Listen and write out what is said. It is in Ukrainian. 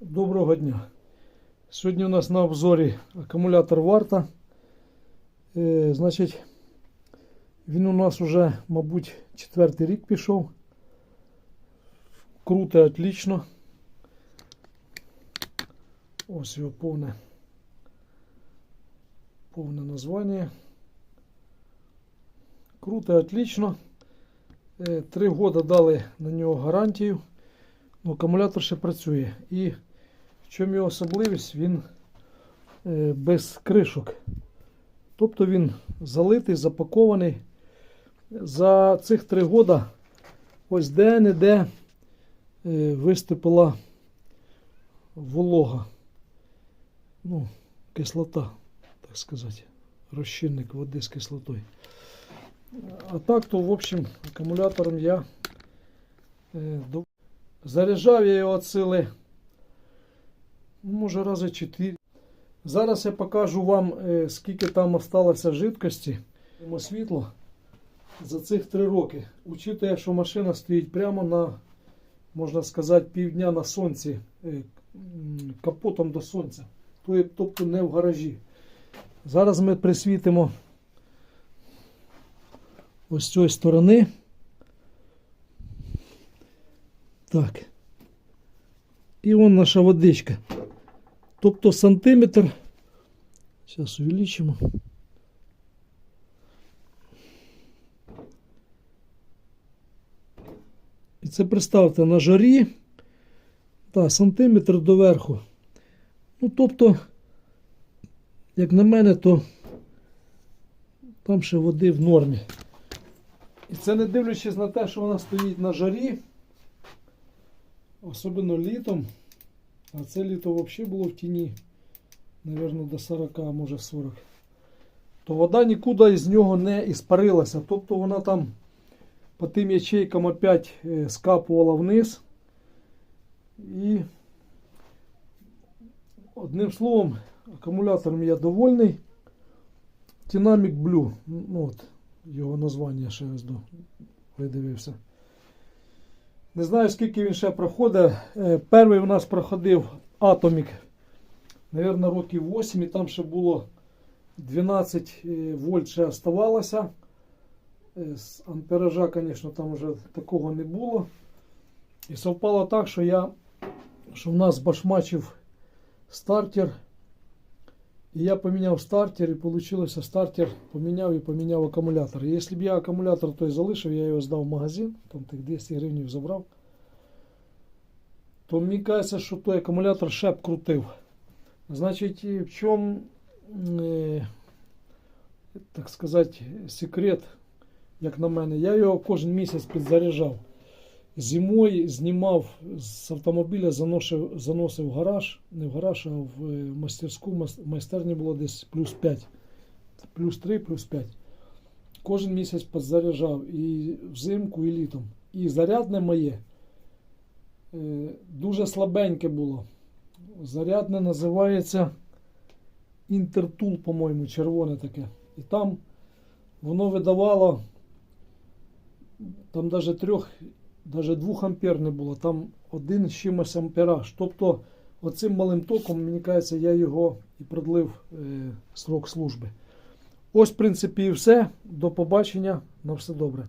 Доброго дня. Сьогодні у нас на обзорі акумулятор Варта. Е, значить, він у нас уже, мабуть, четвертий рік пішов. Круто, отлично. Ось його повне, повне названня. Круто, отлично. Е, Три роки дали на нього гарантію. Ну, акумулятор ще працює. І чому його особливість? Він е, без кришок. Тобто він залитий, запакований. За цих три роки ось де-не-де е, виступила волога. Ну, кислота, так сказати. Розчинник води з кислотою. А так, то, в общем, акумулятором я е, заряджав я його сили, може, рази 4. Зараз я покажу вам, е, скільки там осталося жидкості. Світло за цих 3 роки. Учитує, що машина стоїть прямо на, можна сказати, півдня на сонці, е, капотом до сонця. То- Тобто не в гаражі. Зараз ми присвітимо ось з цієї сторони. Так. І вон наша водичка. Тобто сантиметр. Зараз увеличимо. І це представте на жарі. Так, сантиметр доверху. Ну, тобто, як на мене, то там ще води в нормі. І це не дивлячись на те, що вона стоїть на жарі, особливо літом. А це літо взагалі було в тіні, Навірно, до 40, а може 40. То вода нікуди із нього не іспарилася. Тобто вона там по тим ячейкам опять е, скапувала вниз. І одним словом, акумулятором я довольний. Dynamic Blue. Ну, от, його названня ще ось до видивився. Не знаю, скільки він ще проходить. Е, Перший у нас проходив Atomic, Навірно, років 8, і там ще було 12 е, вольт ще оставалося. Е, З ампеража, звісно, там вже такого не було. І совпало так, що я, що в нас башмачив стартер. І я поміняв стартер, і вийшло стартер поміняв і поміняв акумулятор. І якщо б я акумулятор той залишив, я його здав в магазин, там тих 200 гривень забрав, то мені кажеться, що той акумулятор ще б крутив. Значить, в чому, е, так сказати, секрет, як на мене, я його кожен місяць підзаряджав. Зимою знімав з автомобіля, заносив, заносив гараж, не в гараж, а в е, мастерську. Майстерні було десь плюс 5, плюс 3, плюс 5. Кожен місяць підзаряджав і взимку, і літом. І зарядне моє е, дуже слабеньке було. Зарядне називається Інтертул, по-моєму, червоне таке. І там воно видавало там навіть трьох даже 2 ампер не було, там один з чимось ампераж. Тобто оцим малим током, мені кажеться, я його і продлив е, срок служби. Ось, в принципі, і все. До побачення. На все добре.